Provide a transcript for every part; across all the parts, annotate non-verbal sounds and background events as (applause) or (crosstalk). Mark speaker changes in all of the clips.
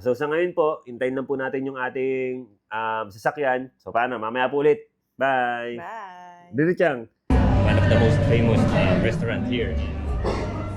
Speaker 1: So sa ngayon po, hintayin lang po natin yung ating um, sasakyan. So paano? Mamaya po ulit. Bye!
Speaker 2: Bye.
Speaker 1: Dito Chang. One of the most famous uh, restaurant here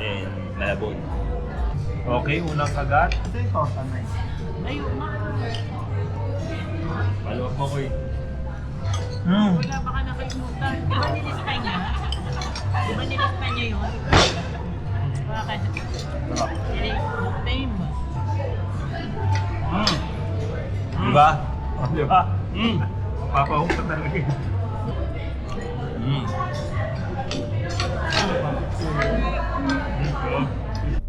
Speaker 1: in Malabon.
Speaker 3: Okay, unang kagat. Ito yung torta na yun.
Speaker 2: Ayun
Speaker 1: up mo ko
Speaker 3: Mm.
Speaker 2: Wala baka nakalimutan. Di ba nilista niya? Di ba nilista niya yun? Bakit? Name.
Speaker 3: Mm. Diba? Oh, diba? Mm. Papahong ka talaga. Mm.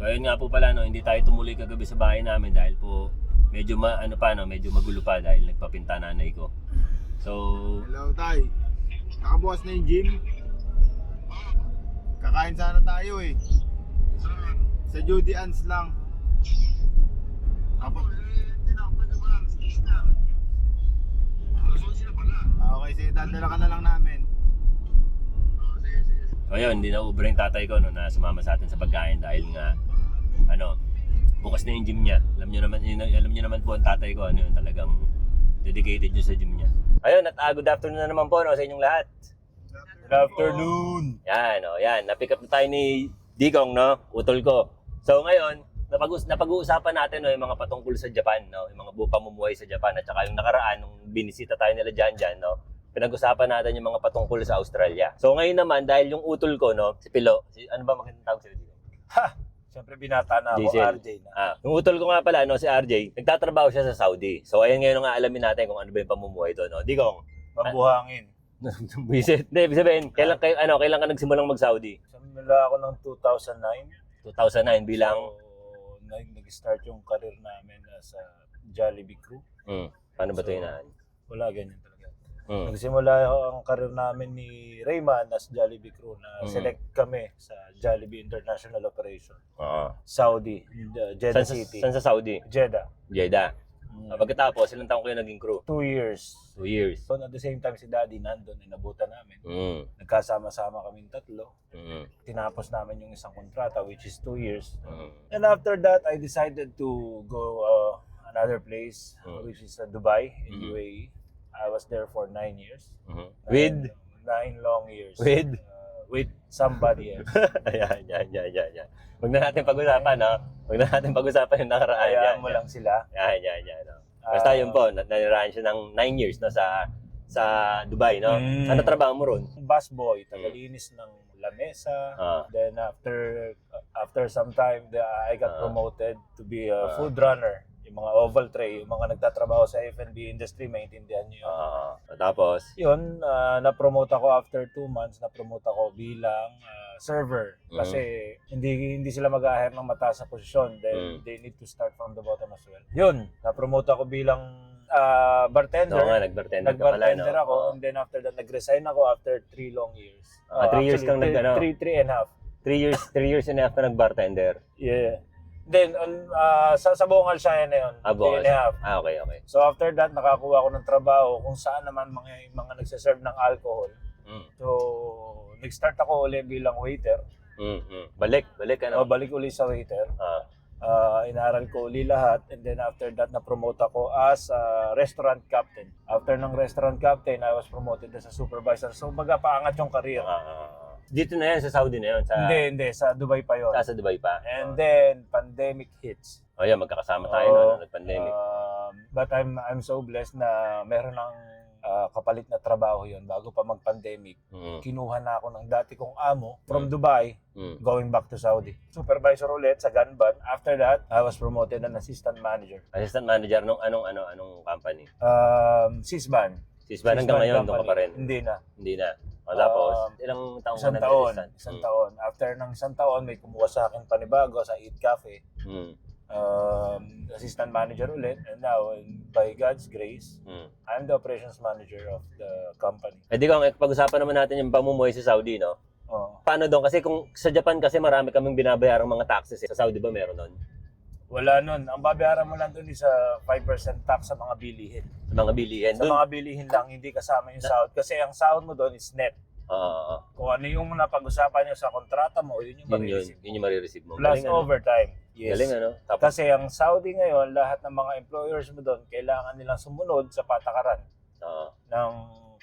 Speaker 1: So ayun nga po pala no, hindi tayo tumuloy kagabi sa bahay namin dahil po medyo ma, ano pa no, medyo magulo pa dahil nagpapinta nanay ko. So
Speaker 4: Hello, Tay. Nakabukas na yung gym. Kakain sana tayo eh. Sa Judy Ann's lang. Tapos... Ah, Okay, sige, dadala ka na lang namin.
Speaker 1: So ayun, hindi na ubra yung tatay ko no, na sumama sa atin sa pagkain dahil nga ano, bukas na yung gym niya. Alam niyo naman, yun- alam niyo naman po ang tatay ko ano yun, talagang dedicated niyo sa gym niya. Ayun, at uh, good afternoon na naman po no, sa inyong lahat.
Speaker 3: Good afternoon.
Speaker 1: Yan, oh, yan. Na-pick up na tayo ni Digong, no? Utol ko. So ngayon, napag- napag-uusapan natin no, yung mga patungkol sa Japan, no? Yung mga pamumuhay sa Japan at saka yung nakaraan nung binisita tayo nila dyan dyan, no? Pinag-usapan natin yung mga patungkol sa Australia. So ngayon naman, dahil yung utol ko, no? Si Pilo, si, ano ba magandang tawag sa'yo, Digong?
Speaker 3: Siyempre binata na ako,
Speaker 1: Jason.
Speaker 3: RJ na.
Speaker 1: Ah, yung utol ko nga pala, no, si RJ, nagtatrabaho siya sa Saudi. So ayan ngayon nga alamin natin kung ano ba yung pamumuhay doon, no? Digong,
Speaker 3: Mabuhangin. (laughs)
Speaker 1: Bisit. Hindi, ibig sabihin, kailan, kay, ano, kailan ka nagsimulang mag-Saudi?
Speaker 3: Simula ako ng 2009.
Speaker 1: 2009 bilang,
Speaker 3: So, nag- nag-start yung career namin as a Jollibee crew.
Speaker 1: hmm, paano ba ito
Speaker 3: So,
Speaker 1: yun?
Speaker 3: Wala ganyan
Speaker 1: Hmm.
Speaker 3: Nagsimula ang career namin ni Rayman as Jollibee crew na
Speaker 1: Mm.
Speaker 3: select kami sa Jollibee International Operation.
Speaker 1: Oo.
Speaker 3: Saudi, uh, Jeddah
Speaker 1: Saan, sa,
Speaker 3: City.
Speaker 1: saan sa Saudi?
Speaker 3: Jeddah.
Speaker 1: Jeddah.
Speaker 3: Mm.
Speaker 1: Ah, Pagkatapos, ilang taon kayo naging crew?
Speaker 3: Two years.
Speaker 1: Two years.
Speaker 3: So at the same time si Daddy nandun, inabutan namin.
Speaker 1: Mm.
Speaker 3: Nagkasama-sama kaming tatlo.
Speaker 1: Mm.
Speaker 3: Tinapos namin yung isang kontrata which is two years.
Speaker 1: Mm.
Speaker 3: And after that, I decided to go uh, another place
Speaker 1: Mm.
Speaker 3: which is uh, Dubai in
Speaker 1: Mhm.
Speaker 3: UAE. I was there for nine years.
Speaker 1: Mhm. With?
Speaker 3: Nine, long years.
Speaker 1: With?
Speaker 3: Uh, with somebody else.
Speaker 1: Ayan, yan, yan, yan, yan. Huwag na natin pag-usapan, no? Huwag na natin pag-usapan yung nakaraan.
Speaker 3: Hayaan mo
Speaker 1: yan.
Speaker 3: lang sila.
Speaker 1: Yan, yan, yan. no? Basta
Speaker 3: Ah,
Speaker 1: yun po, na- nanirahan siya ng nine years no, sa sa Dubai, no?
Speaker 3: Mm.
Speaker 1: Ano trabaho mo ron?
Speaker 3: Busboy, tagalinis ng lamesa.
Speaker 1: Ah.
Speaker 3: Then after after some time, the, I got
Speaker 1: Ah.
Speaker 3: promoted to be a
Speaker 1: Ah.
Speaker 3: food runner. Yung mga oval tray, yung mga nagtatrabaho sa F&B industry, maintindihan nyo yun.
Speaker 1: Ah, tapos,
Speaker 3: Yun, ah, na-promote ako after two months, na-promote ako bilang ah, server.
Speaker 1: Mm.
Speaker 3: Kasi hindi hindi sila mag-hire ng mataas na posisyon. Then
Speaker 1: Mm.
Speaker 3: they need to start from the bottom as well. Yun, na-promote ako bilang ah, bartender.
Speaker 1: oo nga, nag-bartender ka pala, no?
Speaker 3: Nag-bartender ako,
Speaker 1: Oo.
Speaker 3: and then after that, nag-resign ako after three long years.
Speaker 1: Ah, three years kang nag- ano?
Speaker 3: Three, three and a half.
Speaker 1: Three years, three years and a half ka nag-bartender.
Speaker 3: Yeah. Then, on, ah, sa, sa buong Alshaya na yun,
Speaker 1: Ah,
Speaker 3: and a half.
Speaker 1: Ah, okay, okay.
Speaker 3: So after that, nakakuha ako ng trabaho kung saan naman mga, mga nagsaserve ng alcohol.
Speaker 1: Mm.
Speaker 3: So, nag-start ako uli bilang waiter.
Speaker 1: Mm, mm. Balik, balik ka,
Speaker 3: No?
Speaker 1: no?
Speaker 3: balik uli sa waiter.
Speaker 1: Ah,
Speaker 3: Ah, inaral ko uli lahat and then after that na-promote ako as a restaurant captain. After ng restaurant captain, I was promoted as a supervisor. So baga paangat yung career.
Speaker 1: ah. Dito na yan, sa Saudi na yan, sa,
Speaker 3: hindi, hindi. Sa Dubai pa yon.
Speaker 1: sa, sa Dubai pa.
Speaker 3: And then, pandemic hits.
Speaker 1: Oh, yan, magkakasama tayo
Speaker 3: Oo.
Speaker 1: no, nung nag-pandemic.
Speaker 3: Um, but I'm I'm so blessed na meron ng ah, kapalit na trabaho yon bago pa mag-pandemic.
Speaker 1: Mm,
Speaker 3: Kinuha na ako ng dati kong amo from Dubai
Speaker 1: mm.
Speaker 3: going back to Saudi. Supervisor ulit sa Gunban. After that, I was promoted an assistant manager.
Speaker 1: Assistant manager nung anong ano anong company.
Speaker 3: Um, Sisban.
Speaker 1: Sisban hanggang ngayon doon ka pa rin.
Speaker 3: Hindi na.
Speaker 1: Hindi na. O, tapos
Speaker 3: Um,
Speaker 1: ilang taong
Speaker 3: Isang
Speaker 1: ka
Speaker 3: taon.
Speaker 1: nag-assistant?
Speaker 3: Isang
Speaker 1: Mm,
Speaker 3: taon. After ng isang taon, may kumuha sa akin panibago sa Eat Cafe.
Speaker 1: Mm,
Speaker 3: Um, assistant manager ulit. And now, by God's grace,
Speaker 1: mm.
Speaker 3: I'm the operations manager of the company.
Speaker 1: Eh di ko, pag-usapan naman natin yung pamumuhay sa Saudi, no?
Speaker 3: Oh.
Speaker 1: Paano doon? Kasi kung sa Japan kasi marami kaming binabayarang mga taxes. eh. Sa Saudi ba meron nun?
Speaker 3: Wala nun. Ang babayaran mo lang dun is sa 5% tax sa mga bilihin.
Speaker 1: Sa mga bilihin.
Speaker 3: Sa
Speaker 1: Doon,
Speaker 3: mga bilihin lang, hindi kasama yung sahod. Kasi ang sahod mo doon is net.
Speaker 1: Oo.
Speaker 3: Kung ano yung napag-usapan nyo sa kontrata mo, yun yung
Speaker 1: yun yun.
Speaker 3: marireceive
Speaker 1: Yun yung marireceive mo.
Speaker 3: Plus
Speaker 1: Galing, ano?
Speaker 3: overtime. Yes.
Speaker 1: Galing ano? Tapos,
Speaker 3: Kasi ang Saudi ngayon, lahat ng mga employers mo doon, kailangan nilang sumunod sa patakaran
Speaker 1: oo,
Speaker 3: ng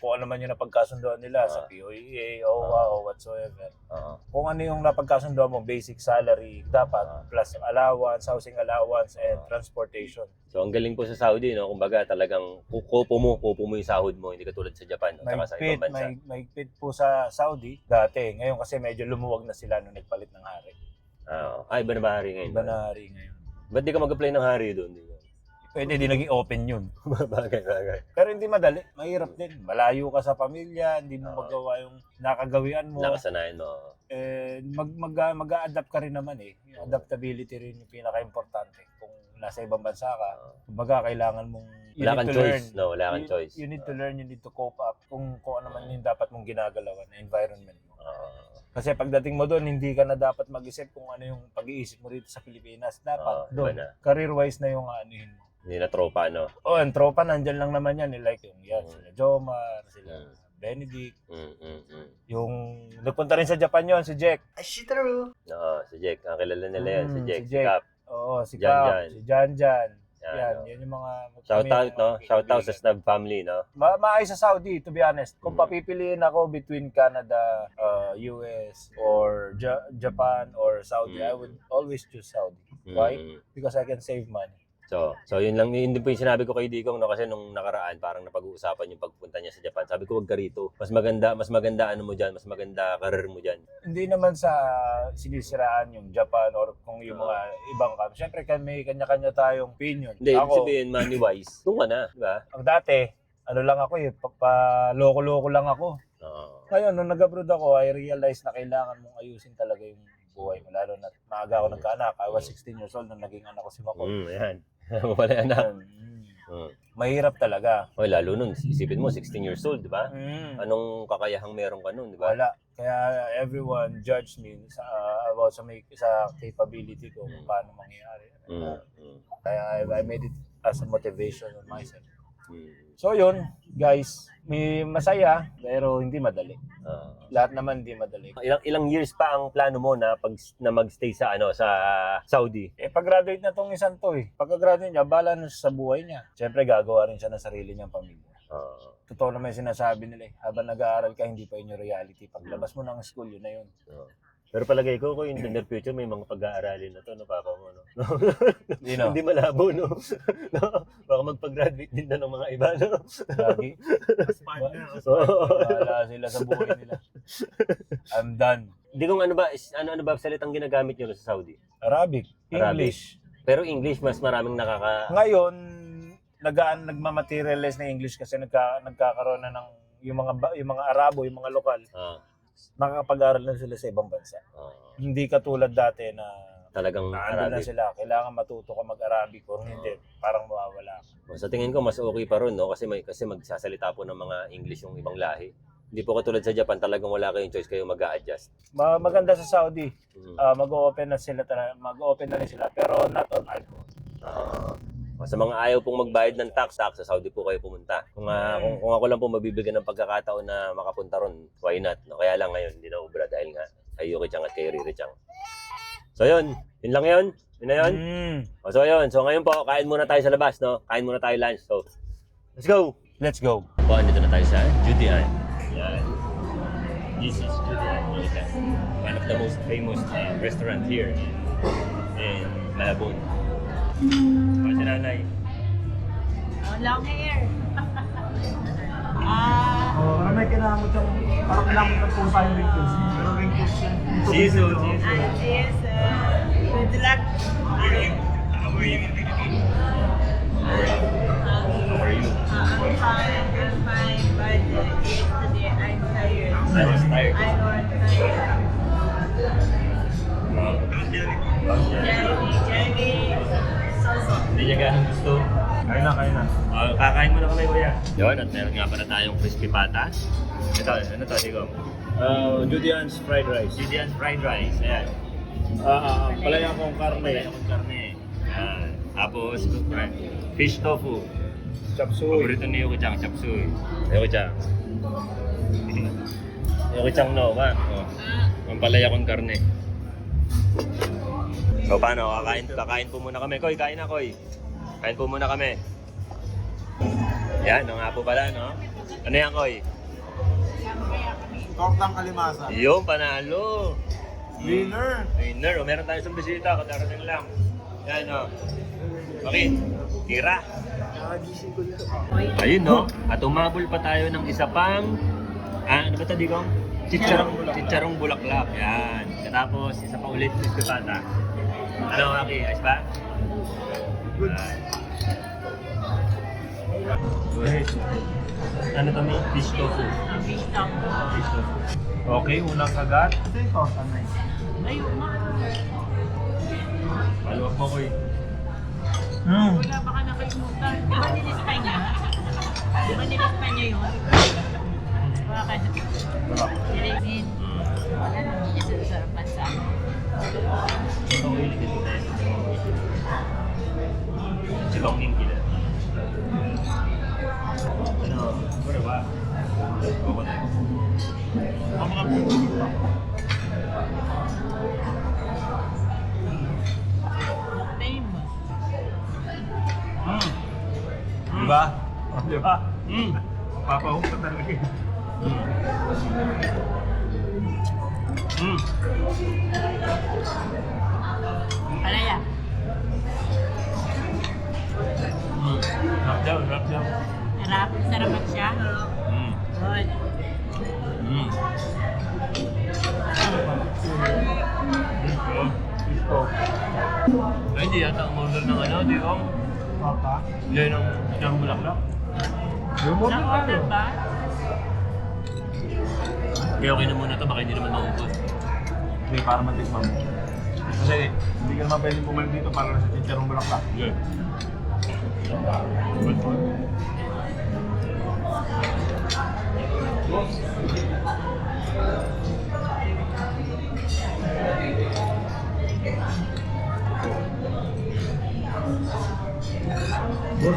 Speaker 3: kung ano man yung napagkasundoan nila
Speaker 1: Ah.
Speaker 3: sa POEA, OWA, o whatsoever.
Speaker 1: oo.
Speaker 3: Kung ano yung napagkasundoan mo, basic salary, dapat
Speaker 1: Ah.
Speaker 3: plus allowance, housing allowance, and
Speaker 1: Ah.
Speaker 3: transportation.
Speaker 1: So, ang galing po sa Saudi, no? Kumbaga, talagang kukupo mo, kupo mo yung sahod mo, hindi katulad sa Japan, no? Tsaka sa
Speaker 3: Mahigpit,
Speaker 1: ibang bansa.
Speaker 3: may, mahigpit po sa Saudi dati. Ngayon kasi medyo lumuwag na sila nung nagpalit ng hari.
Speaker 1: Oo. Ah, iba na ba hari ngayon?
Speaker 3: Iba na hari ngayon.
Speaker 1: Ba't di ka mag-apply ng hari doon? Di ba?
Speaker 3: Pwede di naging open yun. (laughs)
Speaker 1: bagay, bagay.
Speaker 3: Pero hindi madali. Mahirap din. Malayo ka sa pamilya, hindi mo
Speaker 1: Oo.
Speaker 3: magawa yung nakagawian mo.
Speaker 1: Nakasanayan mo.
Speaker 3: eh, mag, mag, mag-a-adapt ka rin naman eh. Yung adaptability rin yung pinaka-importante. Kung nasa ibang bansa ka,
Speaker 1: Oo.
Speaker 3: kumbaga kailangan mong you
Speaker 1: Wala
Speaker 3: need
Speaker 1: kang
Speaker 3: to
Speaker 1: choice.
Speaker 3: learn.
Speaker 1: No, wala kang
Speaker 3: You-
Speaker 1: choice.
Speaker 3: You need to learn, you need to cope up kung, kung ano man yung dapat mong ginagalawan na environment mo.
Speaker 1: Oo.
Speaker 3: Kasi pagdating mo doon, hindi ka na dapat mag-isip kung ano yung pag-iisip mo rito sa Pilipinas.
Speaker 1: Oo,
Speaker 3: Dapat
Speaker 1: iba
Speaker 3: doon,
Speaker 1: na.
Speaker 3: career-wise na yung anuhin mo.
Speaker 1: Hindi na tropa, no?
Speaker 3: Oh, ang tropa nandyan lang naman yan. Like yung yan,
Speaker 1: Mm.
Speaker 3: sila Jomar, sila
Speaker 1: Mm.
Speaker 3: Benedict.
Speaker 1: Mm, mm, mm.
Speaker 3: Yung nagpunta rin sa Japan yon si Jack.
Speaker 1: Oo, si Jack. Ang kilala nila yan, si
Speaker 3: Mm,
Speaker 1: Jack.
Speaker 3: si
Speaker 1: Si
Speaker 3: Jack.
Speaker 1: Cap.
Speaker 3: Oo, si
Speaker 1: Jan
Speaker 3: Cap,
Speaker 1: Jan.
Speaker 3: si Jan Jan.
Speaker 1: Yan,
Speaker 3: Yan,
Speaker 1: no?
Speaker 3: yan yung mga...
Speaker 1: Shout out, no? Shout out sa. Snub family, no?
Speaker 3: Ma maayos sa Saudi, to be honest. Kung
Speaker 1: Mm.
Speaker 3: papipiliin ako between Canada, uh, US, or Ja- Japan, or Saudi,
Speaker 1: Mm.
Speaker 3: I would always choose Saudi.
Speaker 1: Mm,
Speaker 3: Why?
Speaker 1: mm.
Speaker 3: Because I can save money.
Speaker 1: So, so yun lang, yun din po yung sinabi ko kay Digong, no? Kasi nung nakaraan, parang napag-uusapan yung pagpunta niya sa Japan. Sabi ko, wag ka rito. Mas maganda, mas maganda ano mo dyan, mas maganda career mo dyan.
Speaker 3: Hindi naman sa sinisiraan yung Japan or kung yung mga ibang camp. Siyempre, kami kanya-kanya tayong opinion.
Speaker 1: Hindi, ibig
Speaker 3: ako,
Speaker 1: sabihin, money-wise, doon (laughs) ka na, di ba?
Speaker 3: ang dati, ano lang ako eh, pa- pa-loko-loko lang ako.
Speaker 1: Oo.
Speaker 3: Ngayon, nung nag-abroad ako, I realized na kailangan mong ayusin talaga yung buhay mo. Lalo na maaga ako nagkaanak. I was 16 years old nung naging anak ko si Mako.
Speaker 1: Mm, yan. (laughs) Wala yan na.
Speaker 3: Mm.
Speaker 1: Mm.
Speaker 3: Mahirap talaga.
Speaker 1: Oy, lalo nun, isipin mo, 16 years old, di ba?
Speaker 3: Mm.
Speaker 1: Anong kakayahang meron ka nun, di ba?
Speaker 3: Wala. Kaya everyone judge me sa, about sa, may, sa capability ko kung paano mangyayari.
Speaker 1: Mm. Mm.
Speaker 3: Kaya I, I made it as a motivation on myself.
Speaker 1: Mm.
Speaker 3: So yun, guys, may masaya pero hindi madali.
Speaker 1: Ah.
Speaker 3: Lahat naman hindi madali.
Speaker 1: ilang ilang years pa ang plano mo na pag na magstay sa ano sa Saudi?
Speaker 3: Eh, pag-graduate na tong isang to eh. Pagka-graduate niya, bala na siya sa buhay niya. Siyempre, gagawa rin siya ng sarili niyang pamilya.
Speaker 1: Ah.
Speaker 3: Totoo naman yung sinasabi nila eh. Habang nag-aaral ka, hindi pa yun yung reality. Paglabas mo ng school, yun na yun.
Speaker 1: ah. Pero palagay ko, ko in the near future, may mga pag-aaralin na to, no, papa mo, no? (laughs)
Speaker 3: Hindi no?
Speaker 1: Hindi malabo, no? (laughs) no? Baka magpag-graduate din na ng mga iba, no?
Speaker 3: Lagi. Bahala sila sa buhay nila. I'm done.
Speaker 1: Hindi kung ano ba, is- ano, ano ba salitang ginagamit nyo sa Saudi?
Speaker 3: Arabic, English.
Speaker 1: Pero English, mas maraming nakaka...
Speaker 3: Ngayon, nagaan nagmamaterialize na English kasi nagka, nagkakaroon na ng yung mga yung mga Arabo, yung mga lokal,
Speaker 1: Ah,
Speaker 3: nakakapag-aral na sila sa ibang bansa.
Speaker 1: ah,
Speaker 3: Hindi katulad dati na
Speaker 1: talagang
Speaker 3: naandun na
Speaker 1: Arabic.
Speaker 3: sila. Kailangan matuto ka mag-Arabic o hindi, parang mawawala ka.
Speaker 1: Sa tingin ko, mas okay pa ron, no? Kasi, may, kasi magsasalita po ng mga English yung ibang lahi. Hindi po katulad sa Japan, talagang wala kayong choice, kayo mag adjust
Speaker 3: Ma- maganda sa Saudi, ah, mag-open na sila tara- mag-open na rin sila pero not on alcohol.
Speaker 1: Ah. Sa mga ayaw pong magbayad ng tax, tax sa Saudi po kayo pumunta. Kung, ah, kung, kung ako lang po mabibigyan ng pagkakataon na makapunta ron, why not? No? Kaya lang ngayon, hindi na ubra dahil nga kay Yuki Chang at kay Riri Chang. So yun, yun lang yun. Yun na yun.
Speaker 3: Mm.
Speaker 1: O, so yun, so ngayon po, kain muna tayo sa labas, no? Kain muna tayo lunch. So, let's go!
Speaker 3: Let's go.
Speaker 1: Po, andito na tayo sa Judean. Yan. This is Judean. One of the most famous uh, restaurant here in, in Malabon. O, si nanay.
Speaker 2: Oh, long hair. (laughs) ah,
Speaker 5: Oh, ano may kailangan mo dyan? Parang kailangan mo po tayo wrinkles. Pero wrinkles yan.
Speaker 1: Season,
Speaker 2: I is uh, good luck.
Speaker 1: How are Yun, at meron nga pala tayong crispy pata. Ito, ano to, Digong?
Speaker 3: Uh, Judean's fried rice.
Speaker 1: Judean fried rice. Ayan.
Speaker 3: Uh, palaya kong karne.
Speaker 1: Palaya kong karne. Ayan. Tapos, fish tofu.
Speaker 3: Chop suey.
Speaker 1: Paborito ni Yuki Chang, chop suey. Yuki Chang. (laughs) Yuki Chang no, ba? Oh. Ang palaya kong karne. O paano? Kakain, kakain po muna kami. Koy, kain na, Koy. Kain po muna kami. Yan, o nga po pala, no? Ano yan, Koy?
Speaker 4: Tortang kalimasa.
Speaker 1: Yung panalo.
Speaker 4: Winner.
Speaker 1: Winner. O, meron tayong isang bisita. Kadarating lang. Yan, o. Okay. Tira. Ayun, no? At umabol pa tayo ng isa pang... Ah, ano ba ito, Digong? Chicharong, chicharong bulaklak. Yan. Katapos, isa pa ulit, Miss Pata. Ano, Aki? Ayos ba? Good. Good. Ano may fish tofu?
Speaker 2: Fish tank.
Speaker 1: Fish tofu.
Speaker 3: Okay, unang kagat.
Speaker 5: Ito yung na yun.
Speaker 2: Ayun nga.
Speaker 1: Paluwag mo, Koy.
Speaker 3: Mm.
Speaker 2: Wala baka nakalimutan. Di ba nilista niya? Di ba nilista niya yun? Baka nilingin. Wala naman niya sa sarapan sa akin.
Speaker 1: Diba?
Speaker 3: Di ba?
Speaker 1: Mm.
Speaker 3: Papahong ka talaga. eh.
Speaker 1: Mm.
Speaker 2: Alaya.
Speaker 1: Mm.
Speaker 3: Sarap daw, sarap daw.
Speaker 2: Sarap. Sarapan siya.
Speaker 1: Mm.
Speaker 2: Good.
Speaker 1: Mm.
Speaker 3: Ito.
Speaker 1: Ay, hindi yata umorder ng ano, di ba?
Speaker 3: Torta.
Speaker 1: Yan ang siyang bulaklak.
Speaker 3: Yung mo
Speaker 2: Na-order ba?
Speaker 1: Kaya okay na muna to, baka hindi naman maubos.
Speaker 3: Hindi, para matikman mo. Kasi hindi ka naman pwedeng bumalik dito para sa chicharong bulaklak.
Speaker 1: Yeah.
Speaker 3: Boss, kaya Sige,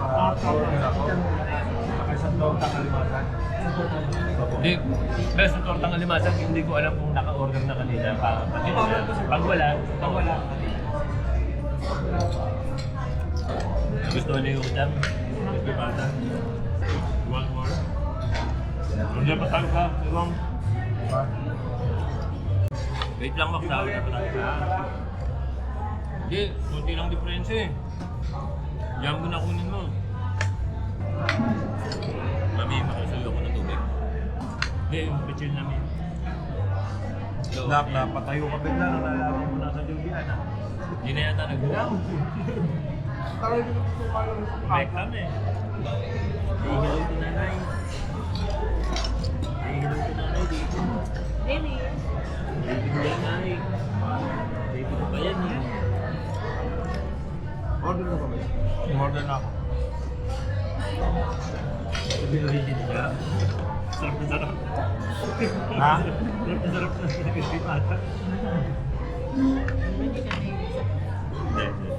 Speaker 3: para ako. Isang torta kalimasan.
Speaker 1: Hindi, best ng tortang alimasan, hindi ko alam kung naka-order na kanina. Pa, pati pag wala, pag wala. Gusto niyo yung? Gusto bata? One more? Nandiyan pa tayo ka, Iwang. Wait lang, Max. Tawag na pa tayo. Hindi, kunti lang diferensya eh. Yan mo na kunin mo. Mami, makasuyo ko ng tubig. Hindi, yung pichil namin. So,
Speaker 3: Nak, napatayo ka bigla nang nalaman mo nasa Jovian. ah.
Speaker 1: Hindi na yata
Speaker 5: sa
Speaker 1: May kami. Ihilaw ko nanay. Ihilaw ko nanay dito.
Speaker 2: Really?
Speaker 4: Order na kami.
Speaker 3: Umorder na ako.
Speaker 1: Sarap na sarap.
Speaker 3: Ha?
Speaker 1: Sarap na sarap na. Hindi